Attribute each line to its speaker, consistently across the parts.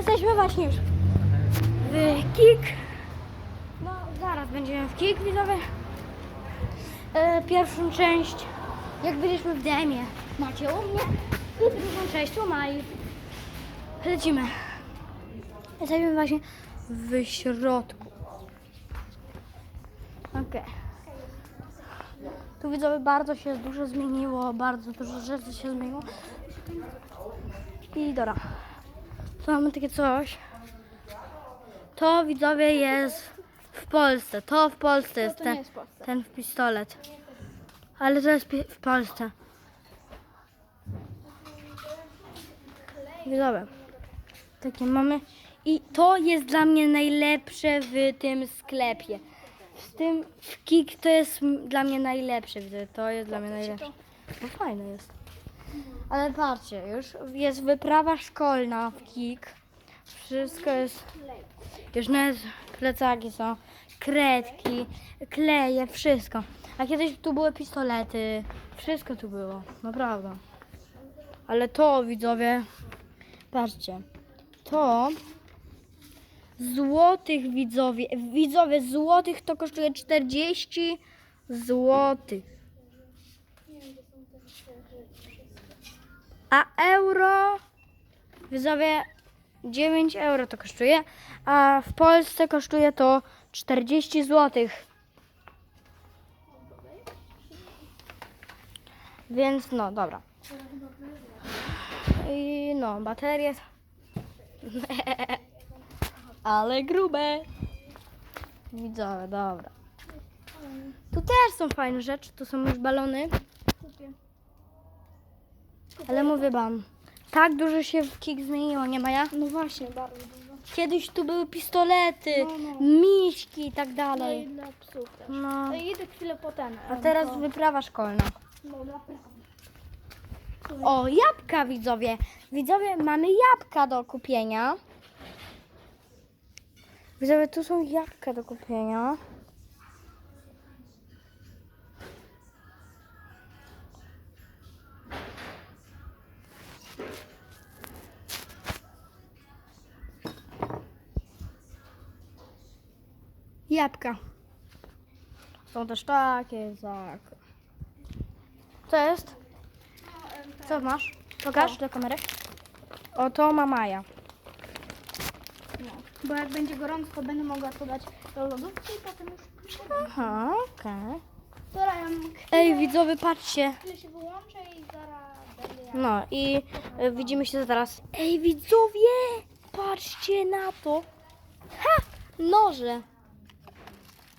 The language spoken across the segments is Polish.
Speaker 1: Jesteśmy właśnie już w KIK. No, zaraz będziemy w KIK, widzowie. E, pierwszą część, jak byliśmy w demie, macie u mnie. I drugą część u Mai. Lecimy. Jesteśmy właśnie w środku. Okej. Tu widzowie bardzo się dużo zmieniło, bardzo dużo rzeczy się zmieniło. I dobra. Tu mamy takie coś. To widzowie jest w Polsce. To w Polsce jest ten,
Speaker 2: jest Polsce.
Speaker 1: ten pistolet. Ale to jest w Polsce. Widzowie. Takie mamy. I to jest dla mnie najlepsze w tym sklepie. W tym w Kik to jest dla mnie najlepsze. Widzę, to jest dla mnie najlepsze. No fajne jest. Ale patrzcie, już jest wyprawa szkolna w Kik. Wszystko jest. Już nawet plecaki są, kredki, kleje, wszystko. A kiedyś tu były pistolety, wszystko tu było, naprawdę. Ale to widzowie, patrzcie, to złotych widzowie, widzowie złotych to kosztuje 40 złotych. A euro, widzowie, 9 euro to kosztuje, a w Polsce kosztuje to 40 złotych. Więc no, dobra. I no, baterie. Ale grube. Widzowie, dobra. Tu też są fajne rzeczy, tu są już balony. Ale mówię wam, tak dużo się w Kik zmieniło, nie Maja?
Speaker 2: No właśnie, bardzo dużo.
Speaker 1: Kiedyś tu były pistolety,
Speaker 2: No, no.
Speaker 1: miśki i tak
Speaker 2: No i
Speaker 1: dalej.
Speaker 2: dla psów też.
Speaker 1: No.
Speaker 2: No i idę chwilę potem.
Speaker 1: A teraz wyprawa szkolna.
Speaker 2: No naprawdę.
Speaker 1: O, jabłka widzowie. Widzowie, mamy jabłka do kupienia. Widzowie, tu są jabłka do kupienia. Jabłka. Są też takie, tak. Co jest? Co masz? Pokaż do kamery. O, to ma Maja.
Speaker 2: No. Bo jak będzie gorąco, to będę mogła to dać do lodówki i potem już
Speaker 1: Aha, okej.
Speaker 2: Dobra, ja mam
Speaker 1: Ej, widzowie, patrzcie.
Speaker 2: chwilę się wyłączę i zaraz będę
Speaker 1: No i y, widzimy się zaraz. Ej, widzowie, patrzcie na to. Ha! Noże.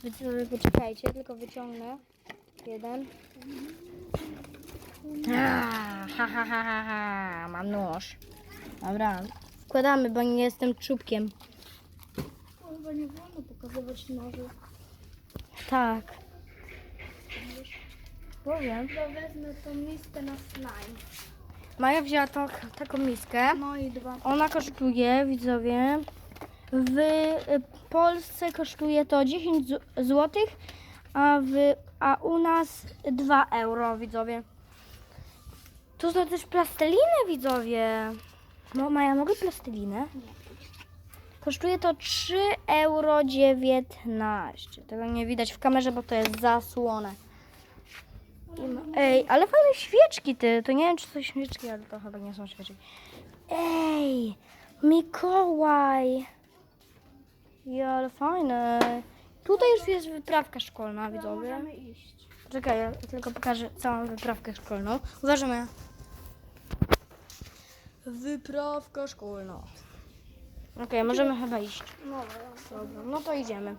Speaker 1: Widzowie, poczekajcie, tylko wyciągnę. Jeden. A, ha, ha, ha, ha, ha. Mam nóż. Dobra. Wkładamy, bo nie jestem czubkiem.
Speaker 2: Chyba nie wolno pokazywać noży.
Speaker 1: Tak. Powiem.
Speaker 2: To wezmę tą miskę na slime.
Speaker 1: Maja wzięła tą, taką miskę.
Speaker 2: No i dwa.
Speaker 1: Ona kosztuje, widzowie, w Polsce kosztuje to 10 zł, a, w, a u nas 2 euro, widzowie. Tu są też plasteliny, widzowie. No, Maja, mogę plastelinę? Kosztuje to 3 euro 19. Tego nie widać w kamerze, bo to jest ma- Ej, ale fajne świeczki ty. To nie wiem, czy to świeczki, ale to chyba nie są świeczki. Ej, Mikołaj. Ja, ale fajne. Tutaj już jest wyprawka szkolna, widzowie.
Speaker 2: Możemy iść.
Speaker 1: Czekaj, ja tylko pokażę całą wyprawkę szkolną. Uważamy. Wyprawka szkolna. Okej, możemy chyba iść.
Speaker 2: No, dobra.
Speaker 1: No to idziemy.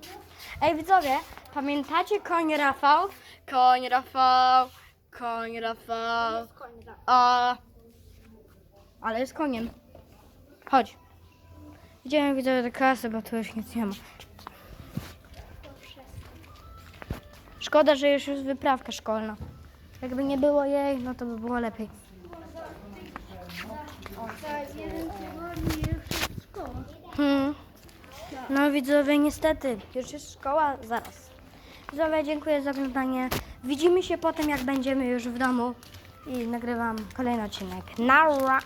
Speaker 1: Ej, widzowie, pamiętacie koń Rafał? Koń Rafał, koń Rafał. A, ale jest koniem. Chodź. Idziemy widzowie do kasy, bo tu już nic nie ma. Szkoda, że już jest wyprawka szkolna. Jakby nie było jej, no to by było lepiej. Hmm. No widzowie, niestety, już jest szkoła, zaraz. Widzowie, dziękuję za oglądanie. Widzimy się potem, jak będziemy już w domu i nagrywam kolejny odcinek. Nara!